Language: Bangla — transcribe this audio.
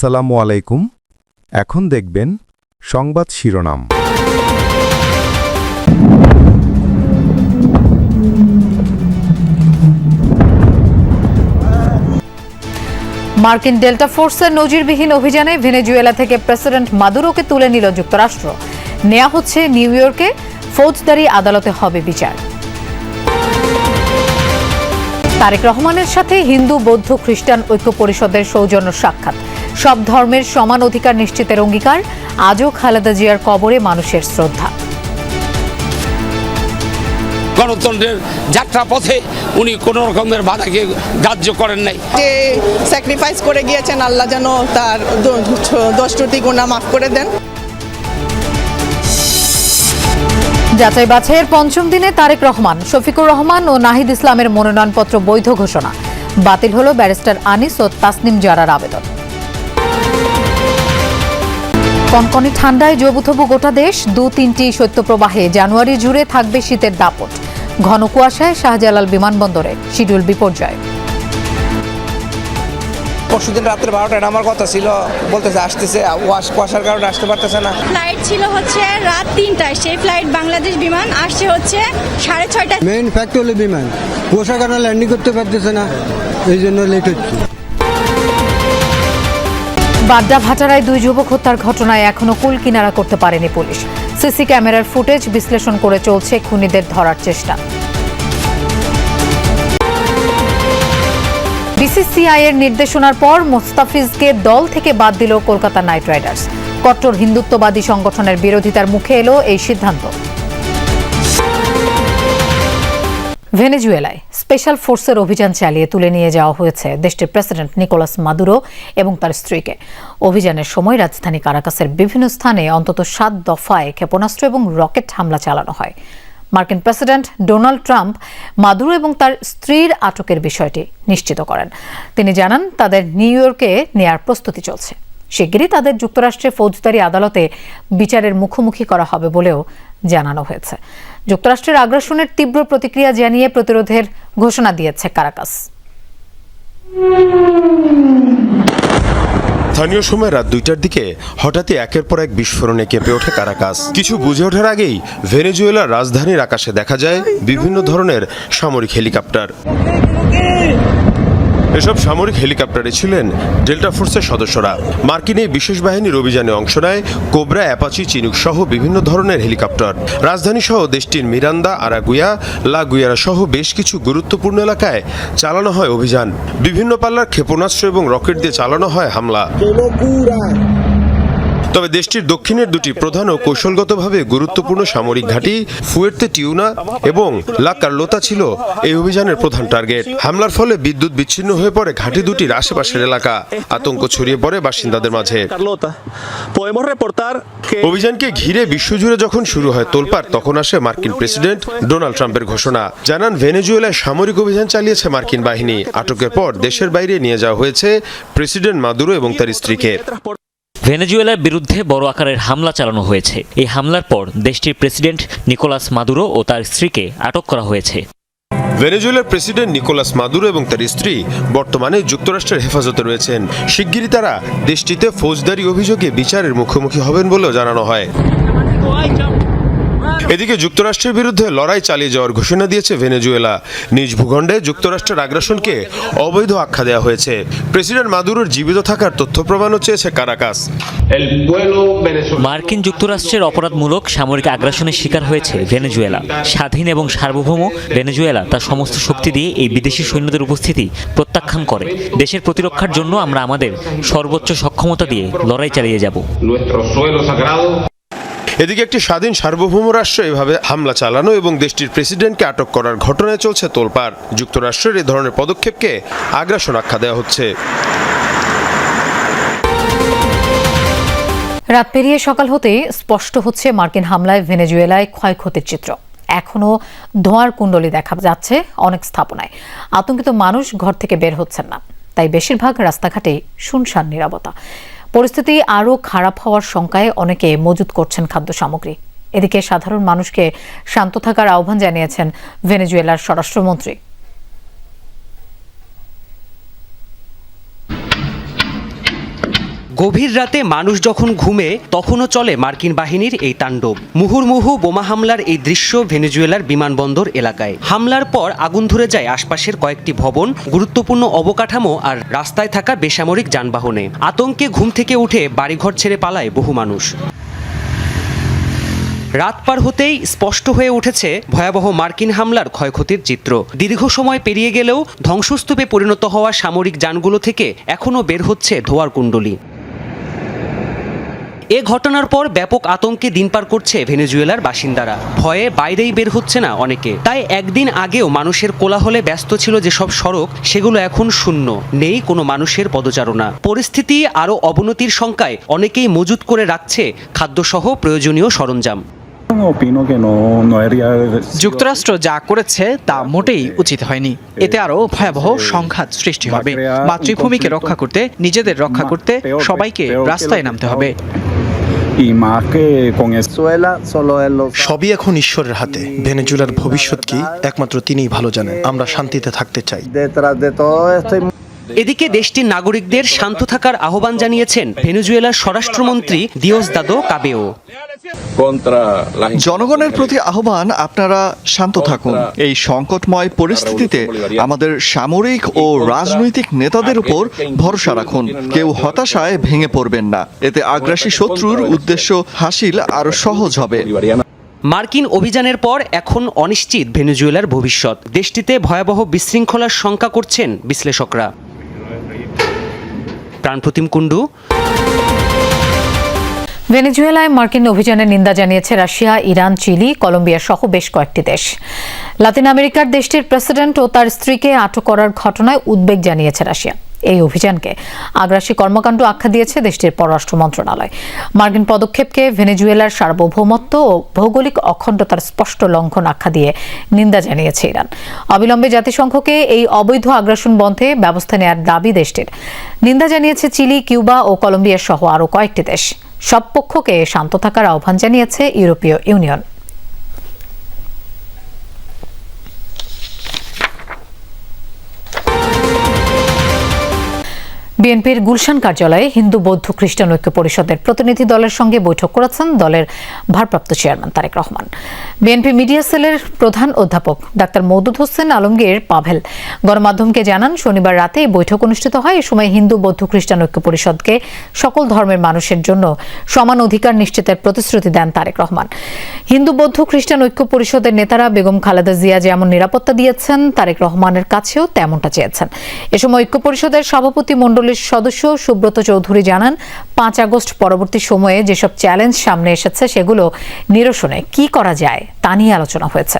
আসসালামু আলাইকুম। এখন দেখবেন সংবাদ শিরোনাম। মার্কিন ডেল্টা ফোর্সের নজিরবিহীন অভিযানে ভেনেজুয়েলা থেকে প্রেসিডেন্ট মাদুরোকে তুলে নিল যুক্তরাষ্ট্র। নেওয়া হচ্ছে নিউ ইয়র্কে ফৌজদারি আদালতে হবে বিচার। তারেক রহমানের সাথে হিন্দু, বৌদ্ধ, খ্রিস্টান ঐক্য পরিষদের সৌজন্য সাক্ষাৎ। সব ধর্মের সমান অধিকার নিশ্চিতের অঙ্গীকার। আজও খালেদা জিয়ার কবরে মানুষের শ্রদ্ধা। গণতন্ত্রের যাত্রা পথে উনি কোনো রকমের বাধাকে গ্রাহ্য করেন নাই। যে স্যাক্রিফাইস করে গিয়েছেন আল্লাহ যেন তার দোষ ত্রুটি গুণা মাফ করে দেন। যাচাই বাছাইয়ের পঞ্চম দিনে তারেক রহমান শফিকুর রহমান ও নাহিদ ইসলামের মনোনয়নপত্র বৈধ ঘোষণা। বাতিল হল ব্যারিস্টার আনিস ও তাসনিম জারার আবেদন। কনকনে ঠান্ডায় জবুথবু গোটা দেশ দু তিনটি শৈত্যপ্রবাহে জানুয়ারি জুড়ে থাকবে শীতের দাপট। ঘন কুয়াশায় শাহজালাল বিমানবন্দরে শিডিউল বিপর্যয়। পরশুদিন রাত্রে বারোটায় আমার কথা ছিল বলতেছে আসতেছে ওয়াশ কুয়াশার কারণে আসতে পারতেছে না। ফ্লাইট ছিল হচ্ছে রাত তিনটায় সেই ফ্লাইট বাংলাদেশ বিমান আসছে হচ্ছে সাড়ে ছয়টা মেইন ফ্যাক্ট হলো বিমান। কুয়াশার কারণে ল্যান্ডিং করতে পারতেছে না এই জন্য লেট হচ্ছে। বাড্ডা ভাটারায় দুই যুবক হত্যার ঘটনায় এখনও কুল কিনারা করতে পারেনি পুলিশ। সিসি ক্যামেরার ফুটেজ বিশ্লেষণ করে চলছে খুনিদের ধরার চেষ্টা। বিসিসিআই এর নির্দেশনার পর মোস্তাফিজকে দল থেকে বাদ দিল কলকাতা নাইট রাইডার্স। কট্টর হিন্দুত্ববাদী সংগঠনের বিরোধিতার মুখে এলো এই সিদ্ধান্ত। ভেনেজুয়েলায় স্পেশাল ফোর্সের অভিযান চালিয়ে তুলে নিয়ে যাওয়া হয়েছে দেশটির প্রেসিডেন্ট নিকোলাস মাদুরো এবং তার স্ত্রীকে। অভিযানের সময় রাজধানী কারাকাসের বিভিন্ন স্থানে অন্তত সাত দফায় ক্ষেপণাস্ত্র এবং রকেট হামলা চালানো হয়। মার্কিন প্রেসিডেন্ট ডোনাল্ড ট্রাম্প মাদুরো এবং তার স্ত্রীর আটকের বিষয়টি নিশ্চিত করেন। তিনি জানান, তাদের নিউ ইয়র্কে নেয়ার প্রস্তুতি চলছে। শিগগিরই তাদের যুক্তরাষ্ট্রের ফৌজদারি আদালতে বিচারের মুখোমুখি করা হবে বলেও জানানো হয়েছে। যুক্তরাষ্ট্রের আগ্রাসনের তীব্র প্রতিক্রিয়া জানিয়ে প্রতিরোধের ঘোষণা দিয়েছে কারাকাস। স্থানীয় সময় রাত দুইটার দিকে হঠাৎই একের পর এক বিস্ফোরণে কেঁপে ওঠে কারাকাস। কিছু বুঝে ওঠার আগেই ভেনেজুয়েলার রাজধানীর আকাশে দেখা যায় বিভিন্ন ধরনের সামরিক হেলিকপ্টার। এসব সামরিক হেলিকপ্টারে ছিলেন ডেল্টা ফোর্সের সদস্যরা। মার্কিন এই বিশেষ বাহিনীর অভিযানে অংশ নেয় কোবরা, অ্যাপাচি, চিনুক সহ বিভিন্ন ধরনের হেলিকপ্টার। রাজধানী সহ দেশটির মিরান্দা আরাগুয়া, লাগুয়ারা সহ বেশ কিছু গুরুত্বপূর্ণ এলাকায় চালানো হয় অভিযান। বিভিন্ন পাল্লার ক্ষেপণাস্ত্র এবং রকেট দিয়ে চালানো হয় হামলা। তবে দেশটির দক্ষিণের দুটি প্রধান ও কৌশলগতভাবে গুরুত্বপূর্ণ সামরিক ঘাঁটি ফুয়ের্তে টিউনা এবং লা কার্লোতা ছিল এই অভিযানের প্রধান টার্গেট। হামলার ফলে বিদ্যুৎ বিচ্ছিন্ন হয়ে পড়ে ঘাঁটি দুটির আশেপাশের এলাকা। আতঙ্ক ছড়িয়ে পড়ে বাসিন্দাদের মাঝে। অভিযানকে ঘিরে বিশ্বজুড়ে যখন শুরু হয় তোলপাড় তখন আসে মার্কিন প্রেসিডেন্ট ডোনাল্ড ট্রাম্পের ঘোষণা। জানান ভেনেজুয়েলায় সামরিক অভিযান চালিয়েছে মার্কিন বাহিনী। আটকের পর দেশের বাইরে নিয়ে যাওয়া হয়েছে প্রেসিডেন্ট মাদুরো এবং তার স্ত্রীকে। ভেনেজুয়েলার বিরুদ্ধে বড় আকারের হামলা চালানো হয়েছে। এই হামলার পর দেশটির প্রেসিডেন্ট নিকোলাস মাদুরো ও তার স্ত্রীকে আটক করা হয়েছে। ভেনেজুয়েলার প্রেসিডেন্ট নিকোলাস মাদুরো এবং তার স্ত্রী বর্তমানে যুক্তরাষ্ট্রের হেফাজতে রয়েছেন। শিগগিরই তারা দেশটিতে ফৌজদারি অভিযোগে বিচারের মুখোমুখি হবেন বলেও জানানো হয়। এদিকে যুক্তরাষ্ট্রের বিরুদ্ধে লড়াই চালিয়ে যাওয়ার ঘোষণা দিয়েছে ভেনেজুয়েলা। নিজ ভূখণ্ডে যুক্তরাষ্ট্রের আগ্রাসনকে অবৈধ আখ্যা দেওয়া হয়েছে। প্রেসিডেন্ট মাদুরোর জীবিত থাকার তথ্য প্রমাণও চেয়েছে কারাকাস। মার্কিন যুক্তরাষ্ট্রের অপরাধমূলক সামরিক আগ্রাসনের শিকার হয়েছে ভেনেজুয়েলা। স্বাধীন এবং সার্বভৌম ভেনেজুয়েলা তার সমস্ত শক্তি দিয়ে এই বিদেশি সৈন্যদের উপস্থিতি প্রত্যাখ্যান করে। দেশের প্রতিরক্ষার জন্য আমরা আমাদের সর্বোচ্চ সক্ষমতা দিয়ে লড়াই চালিয়ে যাব। nuestro suelo sagrado এদিকে একটি স্বাধীন সার্বভৌম রাষ্ট্র এভাবে হামলা চালানো এবং দেশটির প্রেসিডেন্টকে আটক করার ঘটনায় চলছে তোলপাড়। যুক্তরাষ্ট্রের এই ধরনের পদক্ষেপকে আগ্রাসন আখ্যা দেওয়া হচ্ছে। রাত পেরিয়ে সকাল হতে স্পষ্ট হচ্ছে মার্কিন হামলায় ভেনেজুয়েলায় ক্ষয়ক্ষতির চিত্র। এখনও ধোঁয়ার কুণ্ডলি দেখা যাচ্ছে অনেক স্থাপনায়। আতঙ্কিত মানুষ ঘর থেকে বের হচ্ছেন না। তাই বেশিরভাগ রাস্তাঘাটে শুনশান নিরাপত্তা। পরিস্থিতি আরও খারাপ হওয়ার শঙ্কায় অনেকে মজুত করছেন খাদ্য সামগ্রী এদিকে সাধারণ মানুষকে শান্ত থাকার আহ্বান জানিয়েছেন ভেনেজুয়েলার স্বরাষ্ট্রমন্ত্রী। গভীর রাতে মানুষ যখন ঘুমে, তখনও চলে মার্কিন বাহিনীর এই তাণ্ডব। মুহুর্মুহু বোমা হামলার এই দৃশ্য ভেনেজুয়েলার বিমানবন্দর এলাকায়। হামলার পর আগুন ধরে যায় আশপাশের কয়েকটি ভবন, গুরুত্বপূর্ণ অবকাঠামো আর রাস্তায় থাকা বেসামরিক যানবাহনে। আতঙ্কে ঘুম থেকে উঠে বাড়িঘর ছেড়ে পালায় বহু মানুষ। রাত পার হতেই স্পষ্ট হয়ে উঠেছে ভয়াবহ মার্কিন হামলার ক্ষয়ক্ষতির চিত্র। দীর্ঘ সময় পেরিয়ে গেলেও ধ্বংসস্তূপে পরিণত হওয়া সামরিক যানগুলো থেকে এখনও বের হচ্ছে ধোয়ার কুণ্ডলী। এ ঘটনার পর ব্যাপক আতঙ্কে দিন পার করছে ভেনেজুয়েলার বাসিন্দারা। ভয়ে বাইরেই বের হচ্ছে না অনেকে। তাই একদিন আগেও মানুষের কোলাহলে ব্যস্ত ছিল যেসব সড়ক, সেগুলো এখন শূন্য। নেই কোনো মানুষের পদচারণা। পরিস্থিতি আরও অবনতির শঙ্কায় অনেকেই মজুত করে রাখছে খাদ্যসহ প্রয়োজনীয় সরঞ্জাম। যুক্তরাষ্ট্র যা করেছে তা মোটেই উচিত হয়নি। এতে আরও ভয়াবহ সংঘাত সৃষ্টি হবে। মাতৃভূমিকে রক্ষা করতে, নিজেদের রক্ষা করতে সবাইকে রাস্তায় নামতে হবে। সবই এখন ঈশ্বরের হাতে। ভেনেজুয়েলার ভবিষ্যৎ কি? একমাত্র তিনিই ভালো জানেন। আমরা শান্তিতে থাকতে চাই। এদিকে দেশটির নাগরিকদের শান্ত থাকার আহ্বান জানিয়েছেন ভেনেজুয়েলার স্বরাষ্ট্রমন্ত্রী দিওস দাদো কাবেও। জনগণের প্রতি আহ্বান আপনারা শান্ত থাকুন। এই সংকটময় পরিস্থিতিতে আমাদের সামরিক ও রাজনৈতিক নেতাদের উপর ভরসা রাখুন। কেউ হতাশায় ভেঙে পড়বেন না। এতে আগ্রাসী শত্রুর উদ্দেশ্য হাসিল আরও সহজ হবে। মার্কিন অভিযানের পর এখন অনিশ্চিত ভেনেজুয়েলার ভবিষ্যৎ। দেশটিতে ভয়াবহ বিশৃঙ্খলার শঙ্কা করছেন বিশ্লেষকরা। প্রাণপ্রতিম কুণ্ডু। ভেনেজুয়েলায় মার্কিন অভিযানের নিন্দা জানিয়েছে রাশিয়া, ইরান, চিলি, কলম্বিয়া সহ বেশ কয়েকটি দেশ। লাতিন আমেরিকার দেশটির প্রেসিডেন্ট ও তার স্ত্রীকে আটক করার ঘটনায় উদ্বেগ জানিয়েছে রাশিয়া। এই অভিযানকে। আগ্রাসী কর্মকাণ্ড আখ্যা দিয়েছে দেশটির পররাষ্ট্র মন্ত্রণালয়। মার্কিন পদক্ষেপকে ভেনেজুয়েলার সার্বভৌমত্ব ও ভৌগোলিক অখণ্ডতার স্পষ্ট লঙ্ঘন আখ্যা দিয়ে নিন্দা জানিয়েছে ইরান। অবিলম্বে জাতিসংঘকে এই অবৈধ আগ্রাসন বন্ধে ব্যবস্থা নেওয়ার দাবি দেশটির। নিন্দা জানিয়েছে চিলি, কিউবা ও কলম্বিয়া সহ আরও কয়েকটি দেশ। সব পক্ষকে শান্ত থাকার আহ্বান জানিয়েছে ইউরোপীয় ইউনিয়ন। বিএনপির গুলশান কার্যালয়ে হিন্দু বৌদ্ধ খ্রিস্টান ঐক্য পরিষদের প্রতিনিধি দলের সঙ্গে বৈঠক করেছেন দলের ভারপ্রাপ্ত chairman Tarek Rahman. BNP media সেলের প্রধান অধ্যাপক ডাক্তার মৌদুদ হোসেন আলমগীর পাভেল গণমাধ্যমকে জানান, শনিবার রাতে এই বৈঠক অনুষ্ঠিত হয়। এ সময় হিন্দু বৌদ্ধ খ্রিস্টান ঐক্য পরিষদকে সকল ধর্মের মানুষের জন্য সমান অধিকার নিশ্চিতের প্রতিশ্রুতি দেন তারেক রহমান। হিন্দু বৌদ্ধ খ্রিস্টান ঐক্য পরিষদের নেতারা বেগম খালেদা জিয়া যেমন নিরাপত্তা দিয়েছেন, তারেক রহমানের কাছেও তেমনটা চেয়েছেন। এ সময় ঐক্য পরিষদের সভাপতি মণ্ডলীর সদস্য সুব্রত চৌধুরী জানান, পাঁচ আগস্ট পরবর্তী সময়ে যেসব চ্যালেঞ্জ সামনে এসেছে সেগুলো নিরসনে কি করা যায় তা নিয়ে আলোচনা হয়েছে।